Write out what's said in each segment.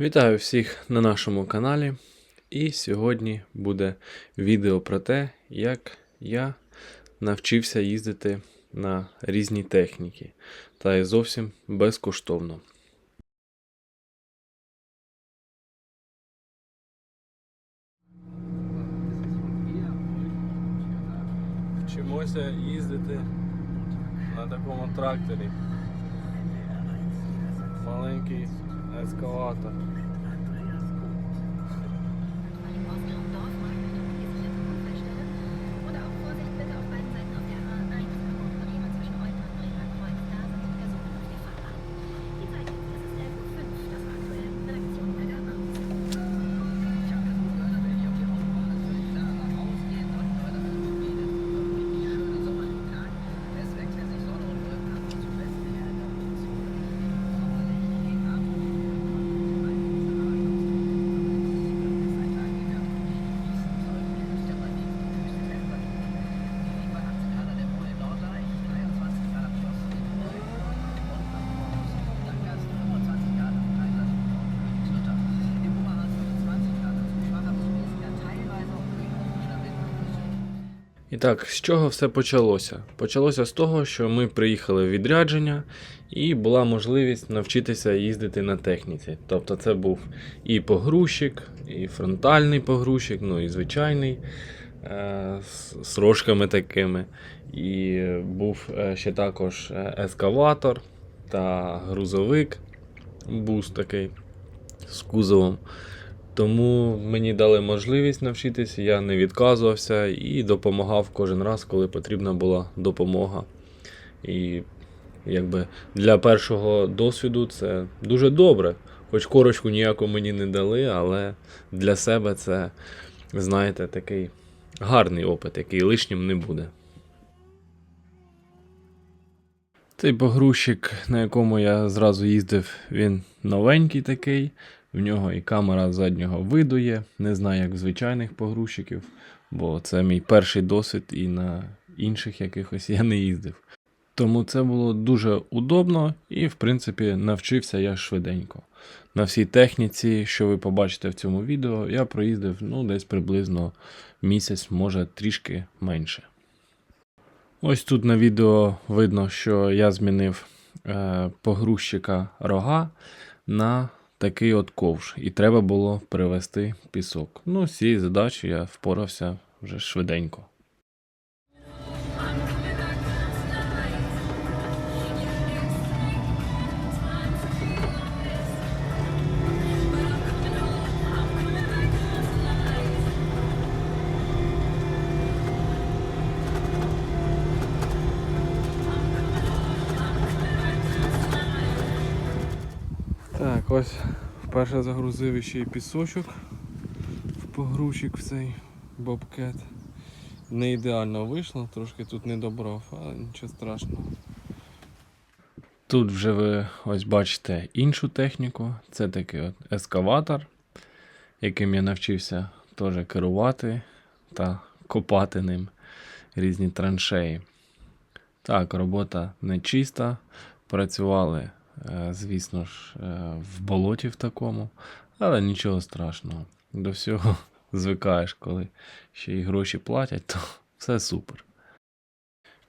Вітаю всіх на нашому каналі. І сьогодні буде відео про те, як я навчився їздити на різні техніки, та й зовсім безкоштовно. Вчимося їздити на такому тракторі. Маленький ескалатор. І так, з чого все почалося? Почалося з того, що ми приїхали в відрядження, і була можливість навчитися їздити на техніці. Тобто це був і погрузчик, і фронтальний погрузчик, ну і звичайний е, з, рожками такими. І був е, ще також е, ескаватор та грузовик, бус такий з кузовом. Тому мені дали можливість навчитися, я не відказувався і допомагав кожен раз, коли потрібна була допомога. І якби для першого досвіду це дуже добре. Хоч корочку ніяку мені не дали, але для себе це, знаєте, такий гарний опит, який лишнім не буде. Цей погрузчик, на якому я зразу їздив, він новенький такий. В нього і камера заднього виду є. Не знаю, як в звичайних погрузчиків, бо це мій перший досвід і на інших якихось я не їздив. Тому це було дуже удобно і, в принципі, навчився я швиденько. На всій техніці, що ви побачите в цьому відео, я проїздив ну, десь приблизно місяць, може трішки менше. Ось тут на відео видно, що я змінив е, погрузчика рога на такий от ковш, і треба було привезти пісок. Ну, з цією задачею я впорався вже швиденько. Ось вперше загрузив ще й пісочок в погрузчик в цей бобкет. Не ідеально вийшло, трошки тут не добрав, але нічого страшного. Тут вже ви ось бачите іншу техніку. Це такий от ескаватор, яким я навчився теж керувати та копати ним різні траншеї. Так, робота не чиста. Працювали, звісно ж, е, в болоті в такому, але нічого страшного. До всього звикаєш, коли ще й гроші платять, то все супер.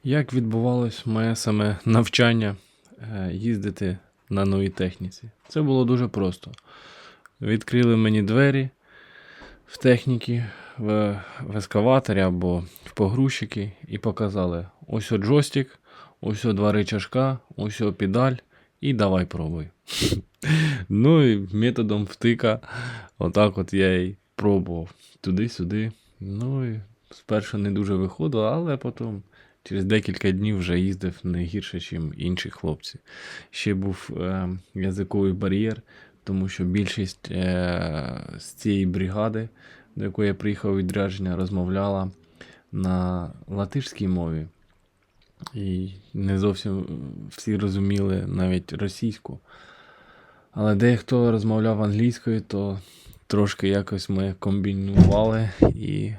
Як відбувалось моє саме навчання е, їздити на новій техніці? Це було дуже просто. Відкрили мені двері в техніці, в, ескаваторі або в погрузчики і показали: ось джойстик, ось два рычажка, ось от педаль, і давай пробуй. ну і методом втика, отак от я й пробував туди-сюди. Ну і спершу не дуже виходило, але потім через декілька днів вже їздив не гірше, ніж інші хлопці. Ще був е, язиковий бар'єр, тому що більшість е, з цієї бригади, до якої я приїхав відрядження, розмовляла на латишській мові. І не зовсім всі розуміли навіть російську. Але дехто розмовляв англійською, то трошки якось ми комбінували і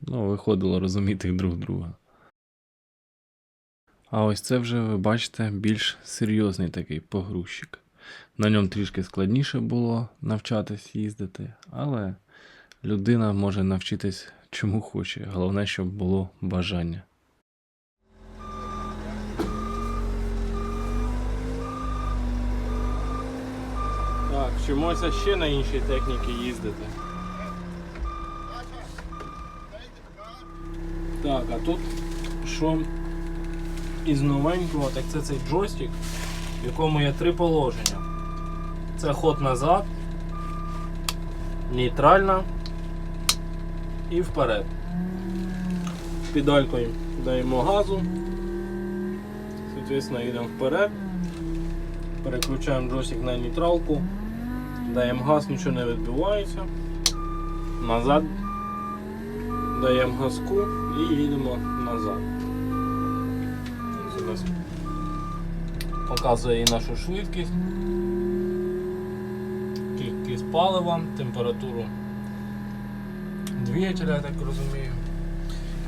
ну, виходило розуміти друг друга. А ось це вже ви бачите більш серйозний такий погрузчик. На ньому трішки складніше було навчатись їздити, але людина може навчитись чому хоче. Головне, щоб було бажання. Так, вчимося ще на іншій техніці їздити. Так, а тут що із новенького, так це цей джойстик, в якому є три положення. Це ход назад, нейтральна і вперед. Педалькою даємо газу, соответственно, йдемо вперед, переключаємо джойстик на нейтралку, даємо газ, нічого не відбувається. Назад даємо газку і їдемо назад. Нас Показує і нашу швидкість, кількість палива, температуру двигателя, я так розумію.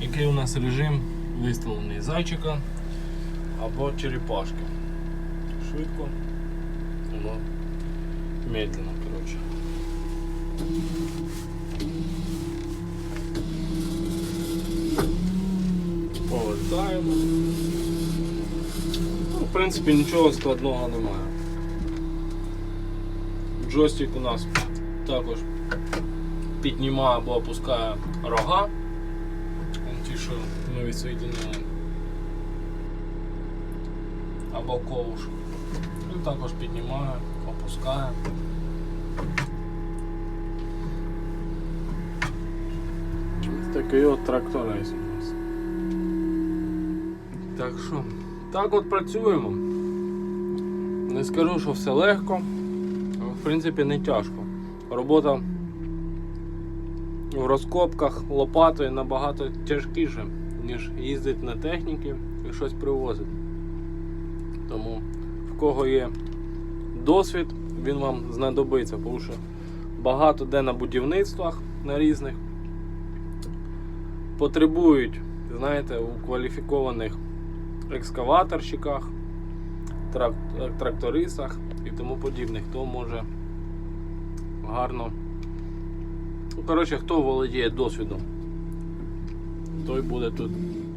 Який у нас режим виставлений зайчика або черепашки. Швидко, медленно, коротше. Повертаємо. Ну, в принципі, нічого складного немає. Джойстик у нас також піднімає або опускає рога. Ті, що ми відсоєдинили. Або ковш. Ну, також піднімає, опускає. Ось такий от тракторець у нас. Так що, так от працюємо. Не скажу, що все легко, в принципі не тяжко. Робота в розкопках лопатою набагато тяжкіше, ніж їздити на техніки і щось привозити. Тому в кого є досвід, він вам знадобиться, тому що багато де на будівництвах на різних потребують, знаєте, у кваліфікованих екскаваторщиках, трак- трактористах і тому подібне, хто може гарно. Ну, коротше, хто володіє досвідом, той буде тут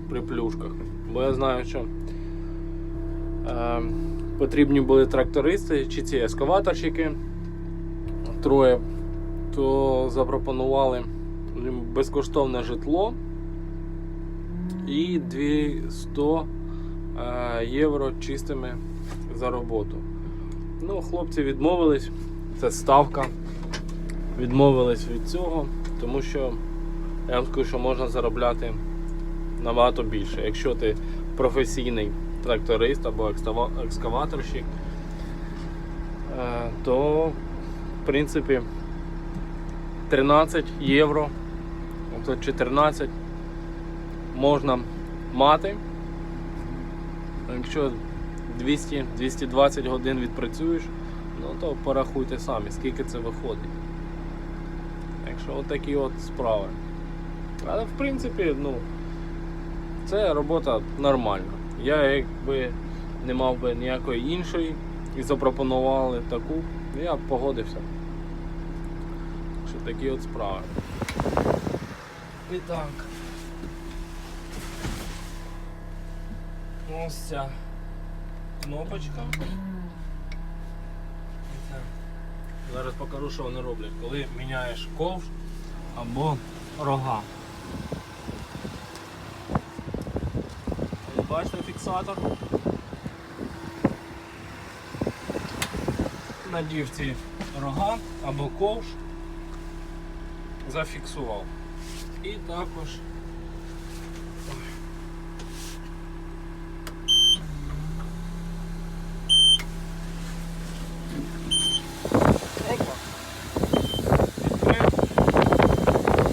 при плюшках. Бо я знаю, що е, потрібні були трактористи чи ці ескаваторщики троє, то запропонували їм безкоштовне житло і 200 е, євро чистими за роботу. Ну, хлопці відмовились, це ставка. Відмовились від цього, тому що я вам скажу, що можна заробляти набагато більше. Якщо ти професійний тракторист або екскаваторщик, е, то в принципі 13 євро, тобто 14 можна мати. Якщо 200-220 годин відпрацюєш, ну то порахуйте самі, скільки це виходить. Так що от такі от справи. Але в принципі, ну, це робота нормальна. Я якби не мав би ніякої іншої і запропонували таку, я б погодився. Що такі от справи. І так. Ось ця кнопочка. Зараз покажу, що вони роблять, коли міняєш ковш або рога. Ось Бачите фіксатор? Надів ці рога або ковш, зафіксував. І також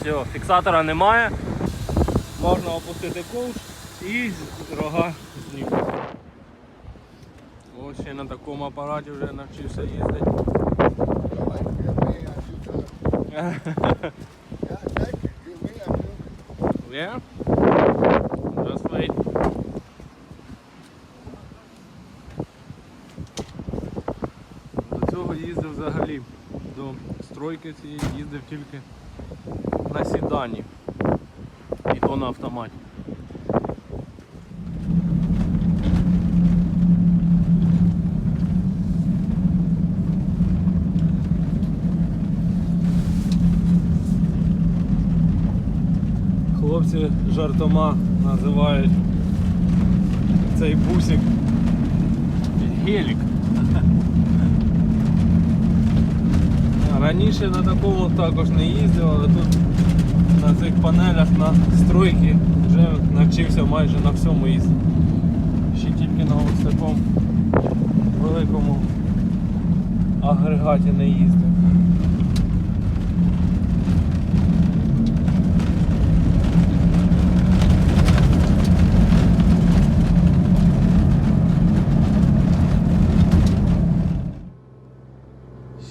Все, фіксатора немає. Можна опустити ковш і рога знімати. Ось ще на такому апараті вже навчився їздити. Yeah? Just wait. взагалі до стройки цієї їздив тільки на сідані. І то на автоматі. Хлопці жартома називають цей бусик гелік. Раніше на такому також не їздив, але тут на цих панелях на стройки вже навчився майже на всьому їздити. Ще тільки на ось такому великому агрегаті не їздив.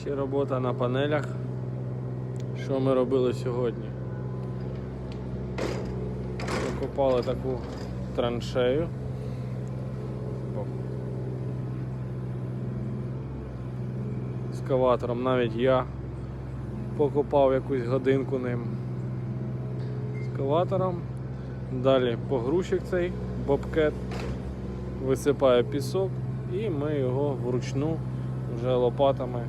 Ще робота на панелях. Що ми робили сьогодні? Покопали таку траншею. О. Скаватором навіть я покопав якусь годинку ним. Скаватором. Далі погрузчик цей бобкет висипає пісок і ми його вручну вже лопатами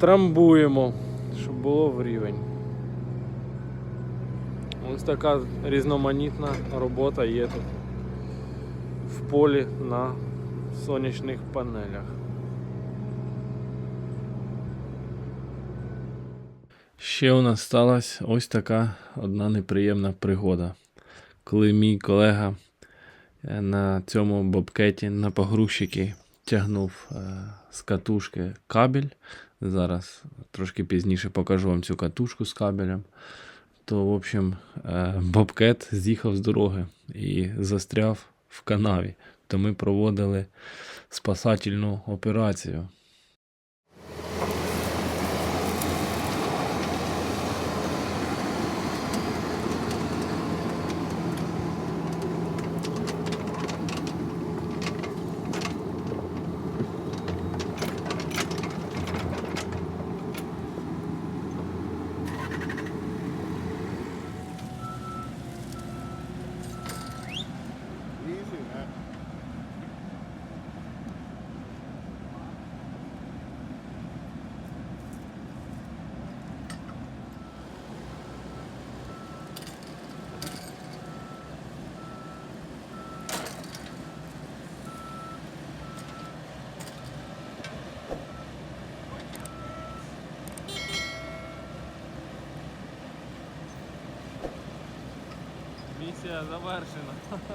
трамбуємо, щоб було в рівень. Ось така різноманітна робота є тут в полі на сонячних панелях. Ще у нас сталася ось така одна неприємна пригода. Коли мій колега е, на цьому бобкеті на погрузчики тягнув е, з катушки кабель. Зараз трошки пізніше покажу вам цю катушку з кабелем. То, в общем, е, бобкет з'їхав з дороги і застряв в канаві. То ми проводили спасательну операцію. Місія завершена.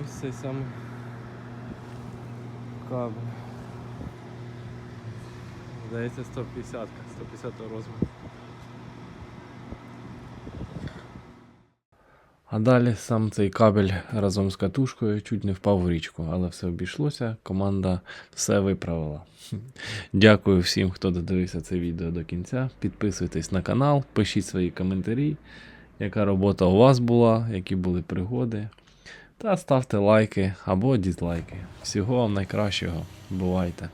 Ось цей самий кабель. Здається 150, 150 розмір. А далі сам цей кабель разом з катушкою чуть не впав в річку, але все обійшлося. Команда все виправила. Дякую всім, хто додивився це відео до кінця. Підписуйтесь на канал, пишіть свої коментарі, яка робота у вас була, які були пригоди. Та ставте лайки або дізлайки. Всього вам найкращого. Бувайте!